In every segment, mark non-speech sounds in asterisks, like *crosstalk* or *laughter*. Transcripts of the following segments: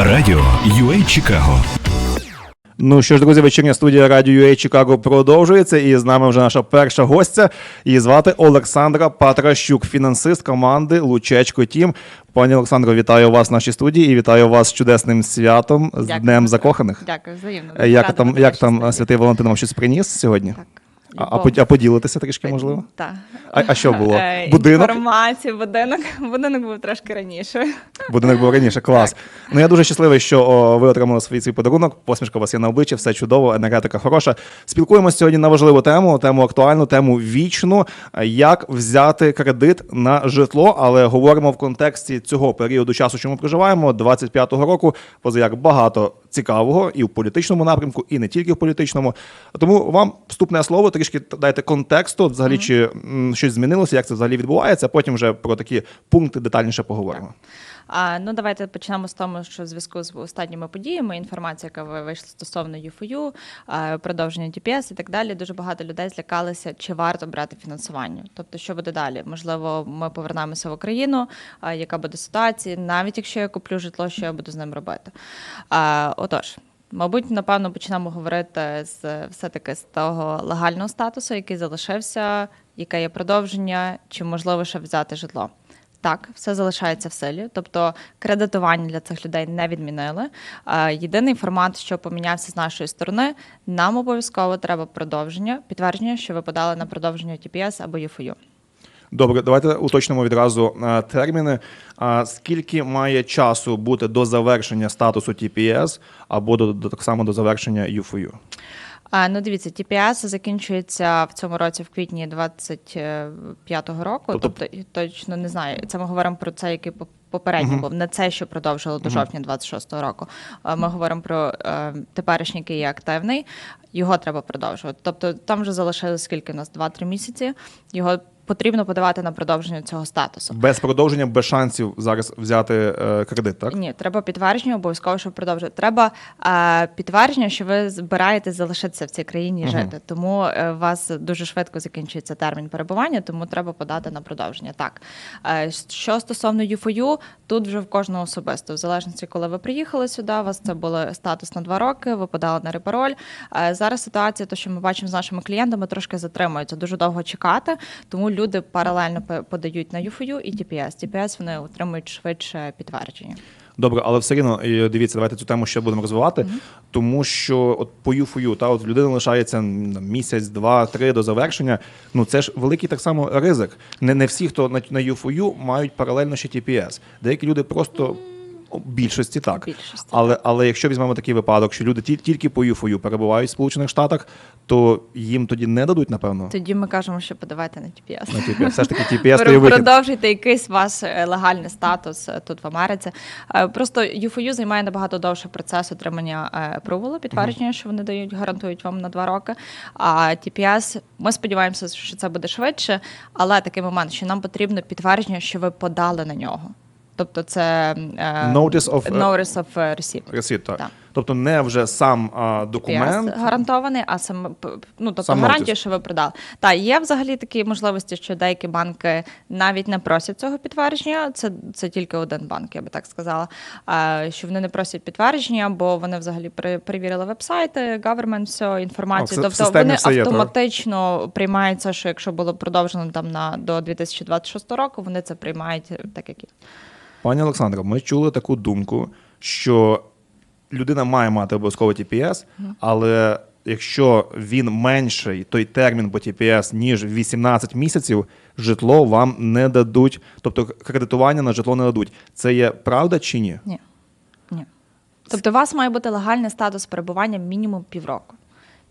Радіо UA Чикаго. Ну що ж, друзі, вечірня студія Радіо UA Чикаго продовжується, і з нами вже наша перша гостя. Її звати Олександра Патращук, фінансист команди Лучечко Тім. Пані Олександро, вітаю вас в нашій студії і вітаю вас з чудесним святом, з Дякую. Днем закоханих. Дякую, взаємно. Як Рада там, як там святий Валентин вам щось приніс сьогодні? Так. А, а поділитися трішки, можливо? Так. А, а що було? *laughs* Е, Будинок? Інформацію, будинок. *laughs* Будинок був трошки раніше. Будинок був раніше, клас. Ну я дуже щасливий, що о, ви отримали свій свій подарунок. Посмішка у вас є на обличчі, все чудово, енергетика хороша. Спілкуємося сьогодні на важливу тему, тему актуальну, тему вічну. е, Як взяти кредит на житло, але говоримо в контексті цього періоду часу, що ми проживаємо, 25-го року. Позаяк багато цікавого і в політичному напрямку, і не тільки в політичному. Тому вам вступне слово, трішки дайте контексту, взагалі чи м, щось змінилося, як це взагалі відбувається. а Потім вже про такі пункти детальніше поговоримо. А, ну, давайте почнемо з того, що в зв'язку з останніми подіями, інформація, яка ви- вийшла стосовно ЮФОЮ, продовження TPS і так далі, дуже багато людей злякалися, чи варто брати фінансування. Тобто, що буде далі? Можливо, ми повернемося в Україну, яка буде ситуація, навіть якщо я куплю житло, що я буду з ним робити. А, отож. Мабуть, напевно, почнемо говорити з все-таки з того легального статусу, який залишився, яке є продовження, чи можливо ще взяти житло. Так, все залишається в силі, тобто кредитування для цих людей не відмінили. Єдиний формат, що помінявся з нашої сторони, нам обов'язково треба продовження, підтвердження, що ви подали на продовження TPS або ЮФОЮ. Добре, давайте уточнимо відразу е, терміни. Скільки має часу бути до завершення статусу TPS або до, так само до завершення UFOU? А, ну, дивіться, TPS закінчується в цьому році в квітні 25-го року. Тобто- Тобто, точно не знаю. Це ми говоримо про це, який попередній угу. був, не це, що продовжило до жовтня 26-го року. Ми говоримо про е, теперішній, який є активний. Його треба продовжувати. Тобто там вже залишилось скільки у нас? 2-3 місяці. Його потрібно подавати на продовження цього статусу. Без продовження, без шансів зараз взяти е, кредит, так? Ні, треба підтвердження, обов'язково, щоб продовжити. Треба е, підтвердження, що ви збираєтесь залишитися в цій країні і жити. Тому е, у вас дуже швидко закінчується термін перебування, тому треба подати на продовження. Так е, що стосовно ЮФОЮ, тут вже в кожного особисто, в залежності, коли ви приїхали сюди, у вас це було статус на два роки. Ви подали на репароль. Е, зараз ситуація, то що ми бачимо з нашими клієнтами, трошки затримується. Дуже довго чекати, тому люди паралельно подають на ЮФОЮ і TPS. TPS вони отримують швидше підтвердження. Добре, але все рівно дивіться, давайте цю тему ще будемо розвивати, тому що от по UFOU, та от людина лишається місяць, два, три до завершення. Ну це ж великий так само ризик. Не, не всі, хто на, на UFOU, мають паралельно ще TPS. Деякі люди просто. Більшості так. Більшості, але, але якщо візьмемо такий випадок, що люди ті- тільки по UFOU перебувають в Сполучених Штатах, то їм тоді не дадуть, напевно, Тоді ми кажемо, що подавайте на TPS. на TPS. Все ж таки TPS то є вихід. Продовжуйте якийсь ваш е, легальний статус е, тут в Америці. Е, Просто UFOU займає набагато довше процес отримання апрувалу, підтвердження, що вони дають, гарантують вам на два роки. А TPS, ми сподіваємося, що це буде швидше, але такий момент, що нам потрібно підтвердження, що ви подали на нього. Тобто це е, Notice of, е, notice of receipt. Ресіп, так. Так. Тобто не вже сам а, документ. TPS гарантований, а сам ну тобто Сам гарантія, notice. що ви продали. Та є взагалі такі можливості, що деякі банки навіть не просять цього підтвердження. Це, це тільки один банк, я би так сказала. А, що вони не просять підтвердження, бо вони взагалі при- перевірили вебсайти, government, все, інформацію. А, тобто вони все є, так? автоматично приймаються, що якщо було продовжено там на до 2026 року, вони це приймають е, так, як є. Пані Олександро, ми чули таку думку, що людина має мати обов'язково TPS, але якщо він менший, той термін по TPS, ніж 18 місяців, житло вам не дадуть, тобто кредитування на житло не дадуть. Це є правда чи ні? Ні. Ні. Тобто у вас має бути легальний статус перебування мінімум півроку.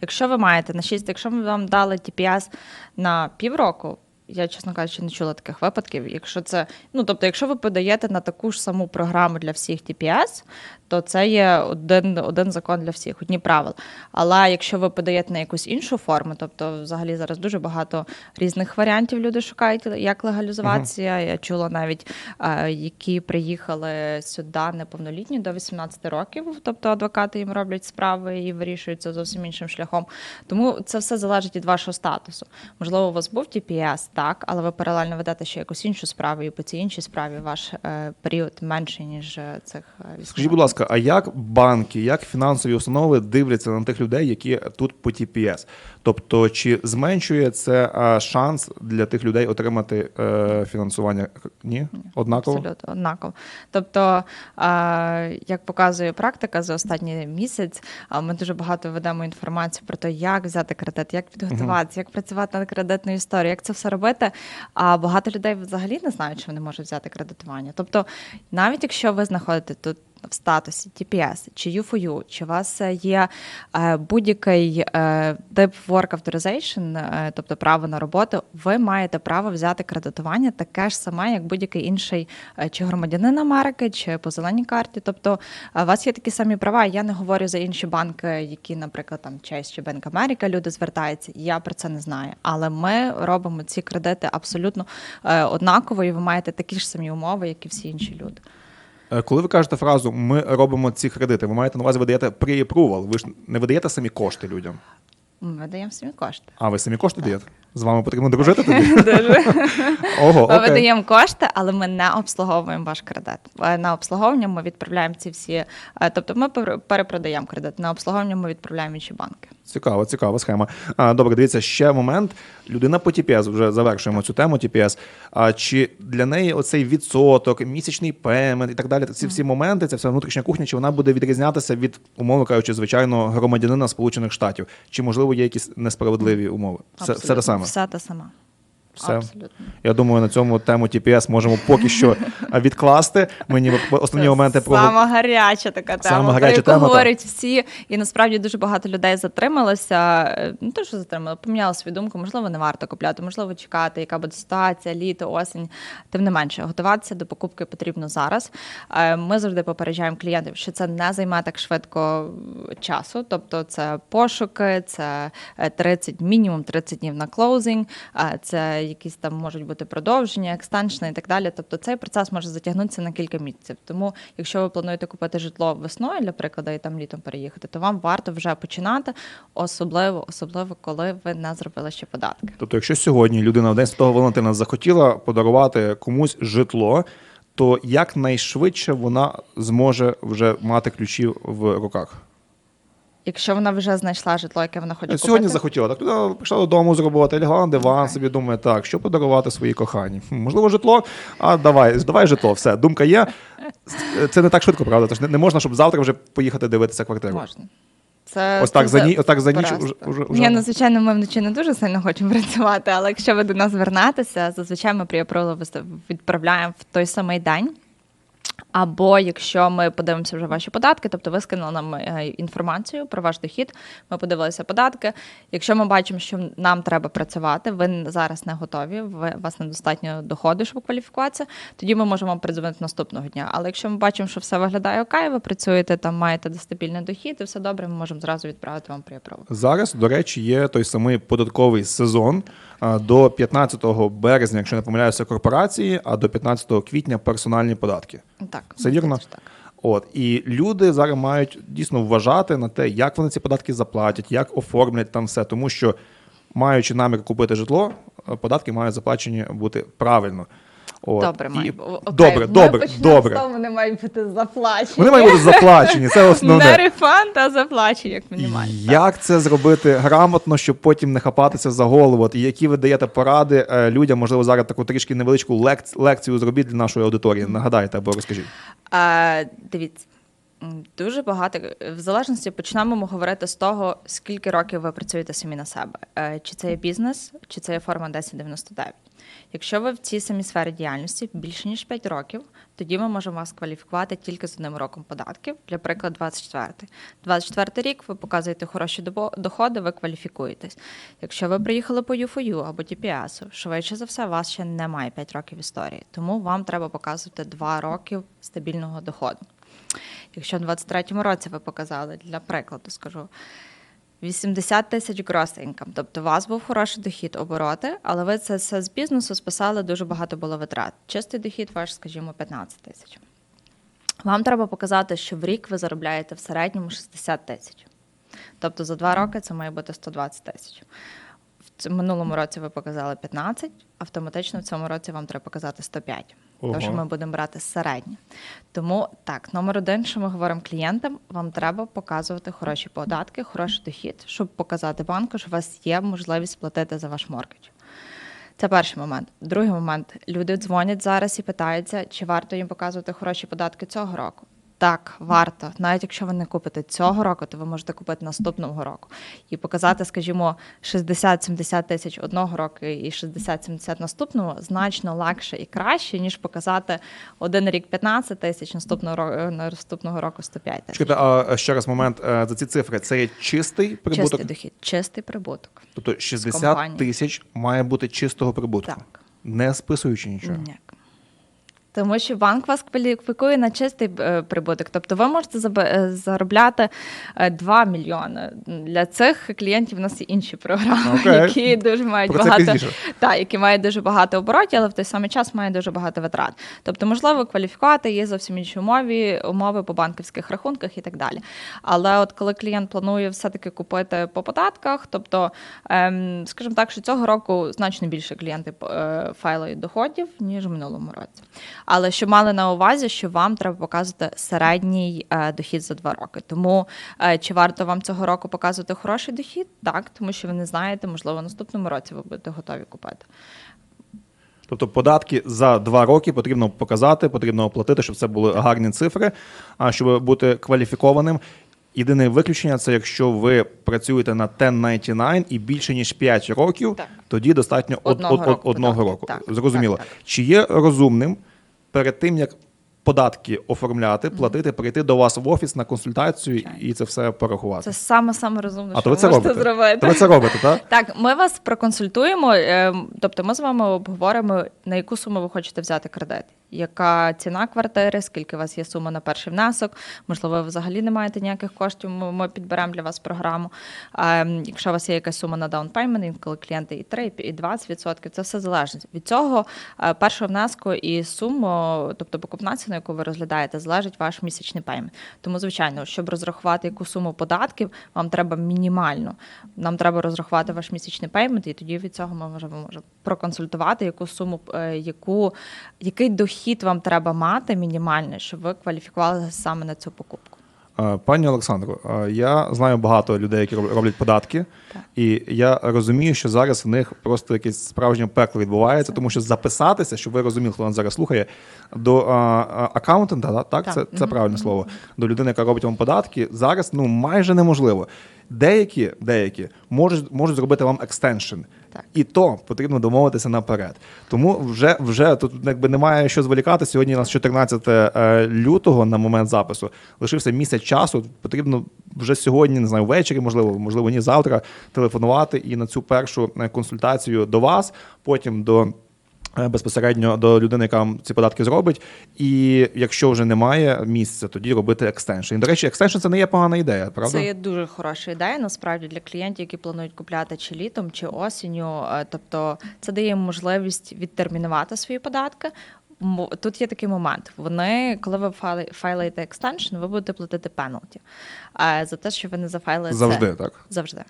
Якщо ви маєте на 6, якщо ми вам дали TPS на півроку, я, чесно кажучи, не чула таких випадків. Якщо це, ну тобто, якщо ви подаєте на таку ж саму програму для всіх TPS, то це є один, один закон для всіх, одні правила. Але якщо ви подаєте на якусь іншу форму, тобто взагалі зараз дуже багато різних варіантів люди шукають, як легалізуватися. Я чула навіть, е, які приїхали сюди неповнолітні до 18 років, тобто адвокати їм роблять справи і вирішуються зовсім іншим шляхом. Тому це все залежить від вашого статусу. Можливо, у вас був TPS, Так, але ви паралельно ведете ще якусь іншу справу, і по цій іншій справі ваш е, період менший, ніж е, цих військових. Скажіть, будь ласка, а як банки, як фінансові установи дивляться на тих людей, які тут по TPS? Тобто, чи зменшує це шанс для тих людей отримати е, фінансування? Ні? Однаково? Абсолютно однаково. Тобто, е, як показує практика за останній місяць, ми дуже багато ведемо інформацію про те, як взяти кредит, як підготуватися, як працювати над кредитною історією, як це все робити. А багато людей взагалі не знають, що вони можуть взяти кредитування. Тобто, навіть якщо ви знаходите тут. В статусі TPS чи U4U, чи у вас е, є е, будь-який е, тип work authorization, тобто право на роботу, ви маєте право взяти кредитування таке ж саме, як будь-який інший чи громадянин Америки, чи по зеленій карті. Тобто у вас є такі самі права. Я не говорю за інші банки, які, наприклад, там Chase чи Bank America, люди звертаються. Я про це не знаю. Але ми робимо ці кредити абсолютно однаково, і ви маєте такі ж самі умови, як і всі інші люди. Е, Коли ви кажете фразу Ми робимо ці кредити, ви маєте на увазі, видаєте pre-approval, ви ж не видаєте самі кошти людям. Ми видаємо самі кошти. А ви самі кошти даєте? З вами потрібно дружити тоді? *laughs* Дуже. Ого, Ми окей. видаємо кошти, але ми не обслуговуємо ваш кредит. Е, На обслуговування ми відправляємо ці всі, е, тобто ми пере- перепродаємо кредит. На обслуговування ми відправляємо інші банки. Цікаво, цікава схема. Добре, дивіться, ще момент. Людина по TPS, вже завершуємо цю тему TPS. А чи для неї оцей відсоток, місячний пемент і так далі, ці всі моменти, ця вся внутрішня кухня, чи вона буде відрізнятися від, умовно кажучи, звичайно, громадянина Сполучених Штатів? Чи можливо є якісь несправедливі умови? Все, все те саме. Те саме. Все. Абсолютно. Я думаю, на цьому тему TPS можемо поки що *laughs* відкласти. Мені основні моменти про Сама гаряча така тема, Сама гаряча про яку тема, говорять всі. І насправді дуже багато людей затрималося. Е, Не те, що затримали, поміняли свою думку. Можливо, не варто купляти, можливо, чекати, яка буде ситуація, літо, осінь. Тим не менше, готуватися до покупки потрібно зараз. Е, Ми завжди попереджаємо клієнтів, що це не займе так швидко часу. Тобто, це пошуки, це е, 30, мінімум 30 днів на клоузинг, е, це якісь там можуть бути продовження, екстеншни і так далі. Тобто цей процес може затягнутися на кілька місяців. Тому, якщо ви плануєте купити житло весною, для прикладу, і там літом переїхати, то вам варто вже починати, особливо, особливо коли ви не зробили ще податки. Тобто, якщо сьогодні людина в день Святого Валентина захотіла подарувати комусь житло, то якнайшвидше вона зможе вже мати ключі в руках. Якщо вона вже знайшла житло, яке вона хоче Сьогодні купити, захотіла, так туди прийшла додому з роботи, лягла на диван, собі думає, так, що подарувати своїй коханій? Можливо, житло? А давай, давай житло, все, думка є. Це не так швидко, правда? Тож не, не можна, щоб завтра вже поїхати дивитися квартиру. можна. Це Ось так за ні- отак за ніч уже- уже- уже- Ні, ну звичайно, ми вночі не дуже сильно хочемо *laughs* працювати, але якщо ви до нас звернетеся, зазвичай ми приаприло відправляємо в той самий день. Або якщо ми подивимося вже ваші податки, тобто ви скинули нам е, інформацію про ваш дохід, ми подивилися податки. Якщо ми бачимо, що нам треба працювати, ви зараз не готові, ви, у вас недостатньо доходу, щоб кваліфікуватися, тоді ми можемо вам передзвонити наступного дня. Але якщо ми бачимо, що все виглядає окей, ви працюєте там, маєте стабільний дохід і все добре, ми можемо зразу відправити вам приправу. Зараз, до речі, є той самий податковий сезон до 15 березня, якщо не помиляюся, корпорації, а до 15 квітня персональні податки. Так, Вірно? так. От і люди зараз мають дійсно вважати на те, як вони ці податки заплатять, як оформлять там все, тому що маючи намір купити житло, е, податки мають заплачені бути правильно. От. Добре, І- має бу- окей. добре, Ми добре, добре. того, Вони мають бути заплачені. Вони мають бути заплачені. Це не основне. рефанд, а заплачені, як мінімально. Як це зробити грамотно, щоб потім не хапатися за голову? От, І які ви даєте поради е, людям? Можливо, зараз таку трішки невеличку лек- лекцію зробіть для нашої аудиторії. Нагадайте або розкажіть. А, дивіться, дуже багато в залежності почнемо ми говорити з того, скільки років ви працюєте самі на себе. Е, Чи це є бізнес, чи це є форма 1099. Якщо ви в цій самій сфері діяльності більше ніж 5 років, тоді ми можемо вас кваліфікувати тільки з одним роком податків, для прикладу, 24. 24 рік ви показуєте хороші доходи, ви кваліфікуєтесь. Якщо ви приїхали по ЮФОЮ або TPS, швидше за все, у вас ще немає 5 років історії, тому вам треба показувати 2 роки стабільного доходу. Якщо в 23-му році ви показали, для прикладу скажу, 80 тисяч gross тобто у вас був хороший дохід обороти, але ви це все з бізнесу списали, дуже багато було витрат. Чистий дохід ваш, скажімо, 15 тисяч. Вам треба показати, що в рік ви заробляєте в середньому 60 тисяч. Тобто за два роки це має бути 120 тисяч. В минулому році ви показали 15, автоматично в цьому році вам треба показати 105. Ого. Тому що ми будемо брати середнє. Тому так, номер один, що ми говоримо клієнтам, вам треба показувати хороші податки, хороший дохід, щоб показати банку, що у вас є можливість платити за ваш моргідж. Це перший момент. Другий момент. Люди дзвонять зараз і питаються, чи варто їм показувати хороші податки цього року. Так, варто. Навіть якщо ви не купите цього року, то ви можете купити наступного року і показати, скажімо, 60-70 тисяч одного року і 60-70 наступного значно легше і краще, ніж показати один рік 15 тисяч, наступного року наступного року 105 тисяч. Чекайте, а ще раз момент е, за ці цифри. Це є чистий прибуток? Чистий дохід, чистий прибуток. Тобто 60 тисяч має бути чистого прибутку, Так. не списуючи нічого. Ніяк. Тому що банк вас кваліфікує на чистий е, прибуток. Тобто ви можете е, заробляти е, 2 мільйони. Для цих клієнтів у нас є інші програми, Окей. які дуже мають Про багато та, які мають дуже багато оборотів, але в той самий час мають дуже багато витрат. Тобто, можливо, кваліфікувати є зовсім інші умови, умови по банківських рахунках і так далі. Але от коли клієнт планує все-таки купити по податках, тобто, ем, скажімо так, що цього року значно більше клієнти е, файлують доходів, ніж в минулому році. Але щоб мали на увазі, що вам треба показувати середній е, дохід за два роки. Тому е, чи варто вам цього року показувати хороший дохід? Так, тому що ви не знаєте, можливо, в наступному році ви будете готові купити. Тобто податки за два роки потрібно показати, потрібно оплатити, щоб це були гарні цифри, а щоб бути кваліфікованим. Єдине виключення це якщо ви працюєте на 1099 і більше ніж 5 років, Так. тоді достатньо Одного од- од- року одного року. Так, Зрозуміло. так, так. Чи є розумним перед тим, як податки оформляти, платити, прийти до вас в офіс на консультацію і це все порахувати? Це саме саме розумне, а що ви це можете робите? зробити. То ви це робите, так? *laughs* Так, ми вас проконсультуємо. ем, Тобто, ми з вами обговоримо, на яку суму ви хочете взяти кредит, яка ціна квартири, скільки у вас є сума на перший внесок. Можливо, ви взагалі не маєте ніяких коштів. Ми, підберемо для вас програму. Ем, Якщо у вас є якась сума на даунпеймент, інколи клієнти і 3, і 20%, це все залежить від цього. е, Першого внеску і суму, тобто покупна ціна, яку ви розглядаєте, залежить ваш місячний пеймент. Тому, звичайно, щоб розрахувати яку суму податків, вам треба мінімально. Нам треба розрахувати ваш місячний пеймент, і тоді від цього ми можемо проконсультувати, яку суму, е, яку, який дохід вам треба мати мінімальний, щоб ви кваліфікувалися саме на цю покупку. Пані Олександро, е, я знаю багато людей, які роб- роблять податки, і я розумію, що зараз в них просто якесь справжнє пекло відбувається, тому що записатися, щоб ви розуміли, хто нас зараз слухає, до аккаунтента, да, так, Так. це, це правильне слово, до людини, яка робить вам податки, зараз ну майже неможливо. Деякі, деякі можуть, можуть зробити вам екстеншн. Так. І то потрібно домовитися наперед. Тому вже, вже тут якби немає що зволікати. Сьогодні у нас 14 е, лютого на момент запису. Лишився місяць часу. Потрібно вже сьогодні, не знаю, ввечері, можливо, можливо, ні завтра телефонувати і на цю першу е, консультацію до вас, потім до. Е, Безпосередньо до людини, яка вам ці податки зробить, і якщо вже немає місця, тоді робити екстеншн. І, до речі, екстеншн це не є погана ідея, правда? Це є дуже хороша ідея, насправді для клієнтів, які планують купляти чи літом, чи осінню. Е, Тобто це дає їм можливість відтермінувати свої податки. Тут є такий момент. Вони, коли ви файлите екстеншн, ви будете платити пеналті за те, що ви не зафайлили це. Завжди так. Завжди.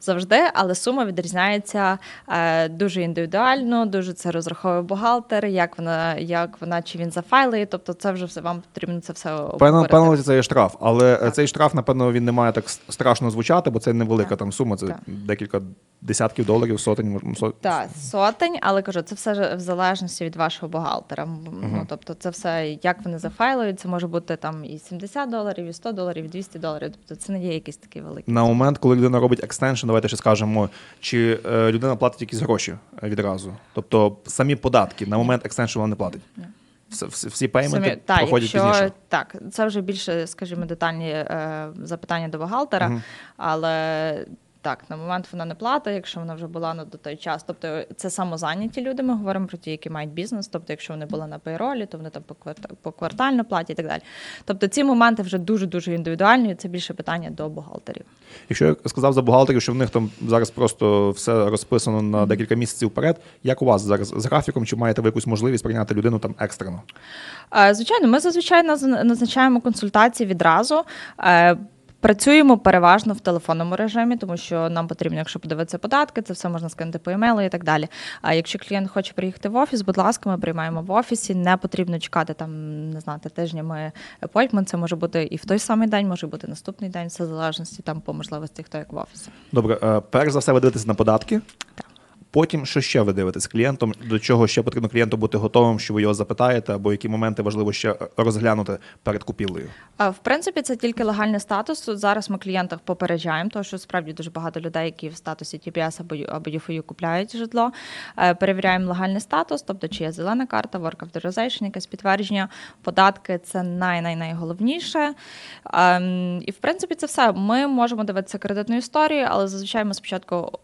Завжди, але сума відрізняється е, дуже індивідуально, дуже це розраховує бухгалтер, як вона, як вона чи він зафайлить. Тобто, це вже все вам потрібно це все обговорити. певно, це є штраф, але е, цей штраф, напевно, він не має так страшно звучати, бо це невелика Так. там сума, це Так. декілька десятків доларів, сотень, сот... Так, сотень, але кажу, це все в залежності від вашого бухгалтера. М, Ну тобто, це все як вони зафайлують. Це може бути там і 70 доларів, і 100 доларів, і 200 доларів. Тобто це не є якісь такі великі. На момент, коли людина робить екстеншн, давайте ще скажемо, чи е, людина платить якісь гроші е, відразу. Тобто самі податки на момент екстеншн вона не платить. Всі, всі пейменти Самі- та, проходять якщо, пізніше. Так, це вже більше, скажімо, детальні е, запитання до бухгалтера, але. Так, на момент вона не платить, якщо вона вже була на до той час. Тобто це самозайняті люди. Ми говоримо про ті, які мають бізнес. Тобто, якщо вони були на пейролі, то вони там покварта- поквартально платять і так далі. Тобто ці моменти вже дуже дуже індивідуальні. і Це більше питання до бухгалтерів. Якщо я сказав за бухгалтерів, що в них там зараз просто все розписано на декілька місяців вперед, як у вас зараз з графіком, чи маєте ви якусь можливість прийняти людину там екстрено? Е, Звичайно, ми зазвичай наз- назначаємо консультації відразу. Працюємо переважно в телефонному режимі, тому що нам потрібно, якщо подивитися податки, це все можна скинути по емейлу і так далі. А якщо клієнт хоче приїхати в офіс, будь ласка, ми приймаємо в офісі. Не потрібно чекати там, не знати, тижнями appointment. Це може бути і в той самий день, може бути наступний день, все в залежності там по можливості, хто як в офісі. Добре, е, перш за все, ви дивитесь на податки. Так. Потім, що ще ви дивитесь клієнтом, до чого ще потрібно клієнту бути готовим, що ви його запитаєте, або які моменти важливо ще е, розглянути перед купівлею. В принципі, це тільки легальний статус. Зараз ми клієнтах попереджаємо, тому що справді дуже багато людей, які в статусі TPS або або UFU купляють житло. Е, Перевіряємо легальний статус, тобто чи є зелена карта, work authorization, якесь підтвердження, податки це най-най-найголовніше. Ем, І в принципі це все. Ми можемо дивитися кредитну історію, але зазвичай ми спочатку.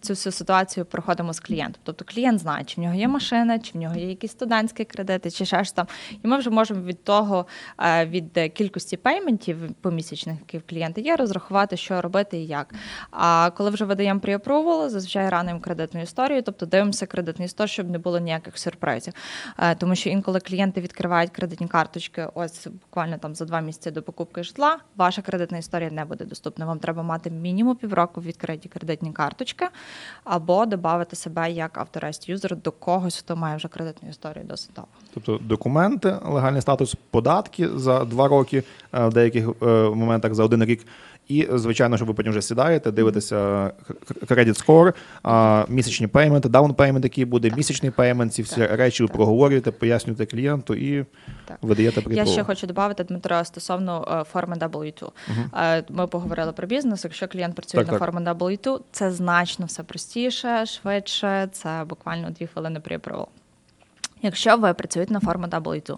Цю всю ситуацію проходимо з клієнтом. Тобто клієнт знає, чи в нього є машина, чи в нього є якісь студентські кредити, чи ще ж там. І ми вже можемо від того, е, від е, кількості пейментів помісячних, які в клієнта є, розрахувати, що робити і як. А коли вже видаємо pre-approval, зазвичай ранимо кредитну історію, тобто дивимося кредитну історію, щоб не було ніяких сюрпризів. Е, Тому що інколи клієнти відкривають кредитні карточки, ось буквально там за два місяці до покупки житла, ваша кредитна історія не буде доступна. Вам треба мати мінімум півроку відкриті кредитні карточки, або додати себе як авторест юзер до когось, хто має вже кредитну історію досить довго. Тобто документи, легальний статус, податки за два роки, е, в деяких е, моментах за один рік. І, звичайно, що ви потім вже сідаєте, дивитеся кредит скор, місячні пейменти, даун пеймент, який буде, місячний пеймент, ці всі Так, речі ви проговорюєте, пояснюєте клієнту і Так. видаєте Я ще хочу додати, Дмитро, стосовно е, форми W2. Е, Ми поговорили про бізнес. Якщо клієнт працює Так, на так. формі W2, це значно все простіше, швидше, це буквально дві хвилини при approval. Якщо ви працюєте на форму W2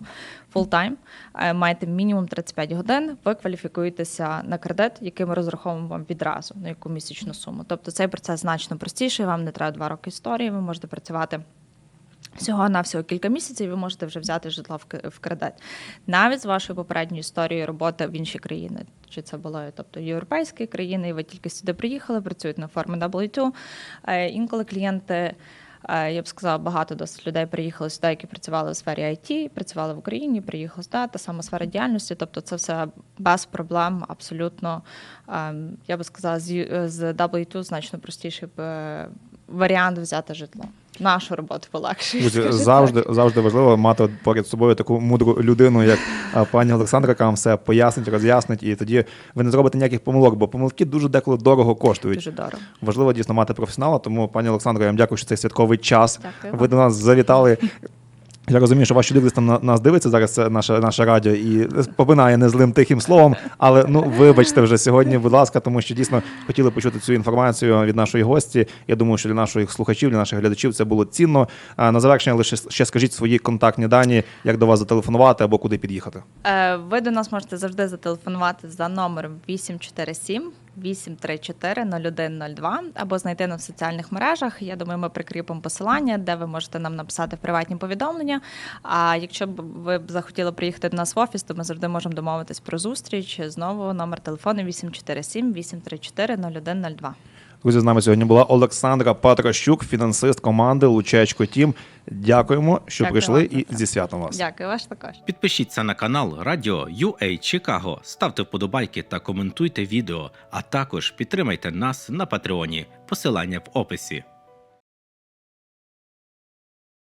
full-time, е, маєте мінімум 35 годин, ви кваліфікуєтеся на кредит, який ми розраховуємо вам відразу на яку місячну суму. Тобто цей процес значно простіший, вам не треба два роки історії, ви можете працювати Всього на всього кілька місяців ви можете вже взяти житло в кредит. Навіть з вашою попередньою історією роботи в інші країни, чи це були тобто європейські країни, і ви тільки сюди приїхали, працюють на формі W2. Е, Інколи клієнти, я б сказала, багато досить людей приїхали сюди, які працювали у сфері IT, працювали в Україні, приїхали сюди, та сама сфера діяльності. Тобто це все без проблем, абсолютно. Ем, Я би сказала, з Ю- W2 значно простіший е, варіант взяти житло. Нашу роботу полегшує. Друзі, завжди, так. завжди важливо мати поряд з собою таку мудру людину, як пані Олександра, яка вам все пояснить, роз'яснить, і тоді ви не зробите ніяких помилок, бо помилки дуже деколи дорого коштують. Дуже дорого. Важливо дійсно мати професіонала, тому пані Олександро, я вам дякую, що цей святковий час. Дякую Ви до нас завітали. Я розумію, що ваш чоловік десь там на- нас дивиться зараз, це наше, наше радіо, і попинає незлим тихим словом. Але ну вибачте вже сьогодні, будь ласка, тому що дійсно хотіли почути цю інформацію від нашої гості. Я думаю, що для наших слухачів, для наших глядачів це було цінно. А на завершення лише ще скажіть свої контактні дані, як до вас зателефонувати або куди під'їхати. Е, Ви до нас можете завжди зателефонувати за номером 847 834 0102 або знайти нас в соціальних мережах. Я думаю, ми прикріпимо посилання, де ви можете нам написати приватні повідомлення. А якщо б ви б захотіли приїхати до нас в офіс, то ми завжди можемо домовитись про зустріч. Знову номер телефону 847 834 0102. Друзі, з нами сьогодні була Олександра Патрощук, фінансист команди Лучечко Тім. Дякуємо, що Дякую прийшли, вам, і зі святом вас. Дякую, ваш також. Підпишіться на канал Радіо UA Чикаго, ставте вподобайки та коментуйте відео, а також підтримайте нас на Патреоні. Посилання в описі.